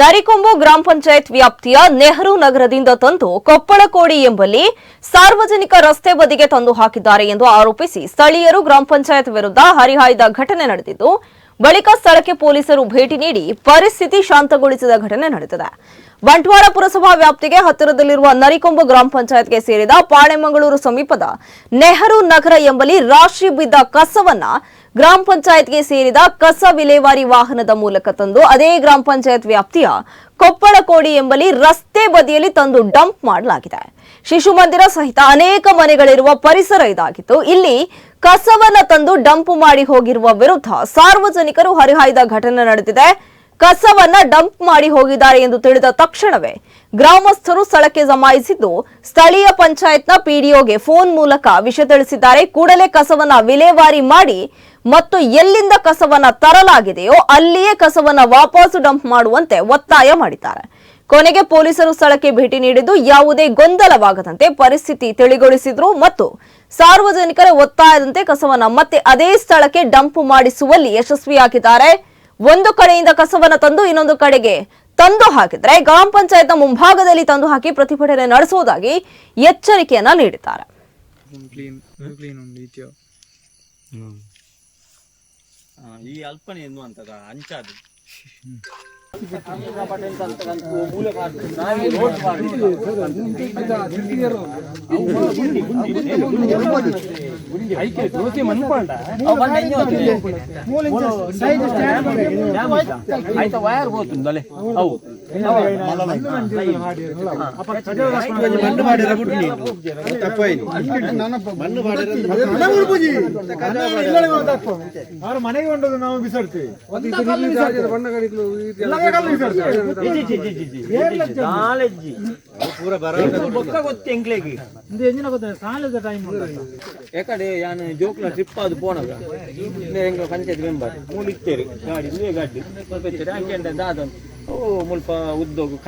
ನರಿಕೊಂಬು ಗ್ರಾಮ ಪಂಚಾಯತ್ ವ್ಯಾಪ್ತಿಯ ನೆಹರು ನಗರದಿಂದ ತಂದು ಕೊಪ್ಪಳಕೋಡಿ ಎಂಬಲ್ಲಿ ಸಾರ್ವಜನಿಕ ರಸ್ತೆ ಬದಿಗೆ ತಂದು ಹಾಕಿದ್ದಾರೆ ಎಂದು ಆರೋಪಿಸಿ ಸ್ಥಳೀಯರು ಗ್ರಾಮ ಪಂಚಾಯತ್ ವಿರುದ್ಧ ಹರಿಹಾಯ್ದ ಘಟನೆ ನಡೆದಿದ್ದು, ಬಳಿಕ ಸ್ಥಳಕ್ಕೆ ಪೊಲೀಸರು ಭೇಟಿ ನೀಡಿ ಪರಿಸ್ಥಿತಿ ಶಾಂತಗೊಳಿಸಿದ ಘಟನೆ ನಡೆದಿದೆ. ಬಂಟ್ವಾಳ ಪುರಸಭಾ ವ್ಯಾಪ್ತಿಗೆ ಹತ್ತಿರದಲ್ಲಿರುವ ನರಿಕೊಂಬು ಗ್ರಾಮ ಪಂಚಾಯತ್ಗೆ ಸೇರಿದ ಪಾಳೆಮಂಗಳೂರು ಸಮೀಪದ ನೆಹರು ನಗರ ಎಂಬಲ್ಲಿ ರಾಶಿ ಬಿದ್ದ ಕಸವನ್ನ ಗ್ರಾಮ ಪಂಚಾಯತ್ಗೆ ಸೇರಿದ ಕಸ ವಿಲೇವಾರಿ ವಾಹನದ ಮೂಲಕ ತಂದು ಅದೇ ಗ್ರಾಮ ಪಂಚಾಯತ್ ವ್ಯಾಪ್ತಿಯ ಕೊಪ್ಪಳಕೋಡಿ ಎಂಬಲ್ಲಿ ರಸ್ತೆ ಬದಿಯಲ್ಲಿ ತಂದು ಡಂಪ್ ಮಾಡಲಾಗಿದೆ. ಶಿಶು ಮಂದಿರ ಸಹಿತ ಅನೇಕ ಮನೆಗಳಿರುವ ಪರಿಸರ ಇದಾಗಿತ್ತು. ಇಲ್ಲಿ ಕಸವನ್ನ ತಂದು ಡಂಪ್ ಮಾಡಿ ಹೋಗಿರುವ ವಿರುದ್ಧ ಸಾರ್ವಜನಿಕರು ಹರಿಹಾಯ್ದ ಘಟನೆ ನಡೆದಿದೆ. ಕಸವನ್ನ ಡಂಪ್ ಮಾಡಿ ಹೋಗಿದ್ದಾರೆ ಎಂದು ತಿಳಿದ ತಕ್ಷಣವೇ ಗ್ರಾಮಸ್ಥರು ಸ್ಥಳಕ್ಕೆ ಜಮಾಯಿಸಿದ್ದು, ಸ್ಥಳೀಯ ಪಂಚಾಯತ್ನ ಪಿಡಿಒಗೆ ಫೋನ್ ಮೂಲಕ ವಿಷಯ ತಿಳಿಸಿದ್ದಾರೆ ಕೂಡಲೇ ಕಸವನ್ನ ವಿಲೇವಾರಿ ಮಾಡಿ ಮತ್ತು ಎಲ್ಲಿಂದ ಕಸವನ್ನ ತರಲಾಗಿದೆಯೋ ಅಲ್ಲಿಯೇ ಕಸವನ್ನ ವಾಪಸ್ ಡಂಪ್ ಮಾಡುವಂತೆ ಒತ್ತಾಯ ಮಾಡಿದ್ದಾರೆ. ಕೊನೆಗೆ ಪೊಲೀಸರು ಸ್ಥಳಕ್ಕೆ ಭೇಟಿ ನೀಡಿದ್ದು ಯಾವುದೇ ಗೊಂದಲವಾಗದಂತೆ ಪರಿಸ್ಥಿತಿ ತಿಳಿಗೊಳಿಸಿದ್ರು ಮತ್ತು ಸಾರ್ವಜನಿಕರ ಒತ್ತಾಯದಂತೆ ಕಸವನ್ನ ಮತ್ತೆ ಅದೇ ಸ್ಥಳಕ್ಕೆ ಡಂಪ್ ಮಾಡಿಸುವಲ್ಲಿ ಯಶಸ್ವಿಯಾಗಿದ್ದಾರೆ. ಒಂದು ಕಡೆಯಿಂದ ಕಸವನ್ನ ತಂದು ಇನ್ನೊಂದು ಕಡೆಗೆ ತಂದು ಹಾಕಿದ್ರೆ ಗ್ರಾಮ ಪಂಚಾಯತ್ನ ಮುಂಭಾಗದಲ್ಲಿ ತಂದು ಹಾಕಿ ಪ್ರತಿಭಟನೆ ನಡೆಸುವುದಾಗಿ ಎಚ್ಚರಿಕೆಯನ್ನ ನೀಡಿದ್ದಾರೆ. ಕ್ಲೀನ್ ಅಲ್ಪನೆ ಎನ್ನುವಂಥದ್ದು ಇತ್ಯೋ ಆಯ್ತಾ ವಯರ್ ಮನೆಗೆ ಹೊಂಡೋದು ನಾವು ಬಿಸಾಡ್ತೀವಿ. ನಾಲೆಜ್ಜಿ ಬೊಕ್ಕ ಟೈಮ್ ಎಂಕ್ಲೆಗಿ ಎಕಡೆ ಯಾನು ಜೋಕ್ಲ ಟ್ರಿಪ್ ಅದು ಪೋನಗ ಎಂಗ ಪಂಚಾಯತ್ ಮೆಂಬರ್ ಮೂಲಿತ್ತೇರಿ ಗಾಡಿ ಇಲ್ಲೇ ಗಾಡಿ. ಸ್ವಲ್ಪ ಅಂಕೆ ದಾದನ್ ಓ ಮುಲ್ಪ ಉದ್ದೋಗು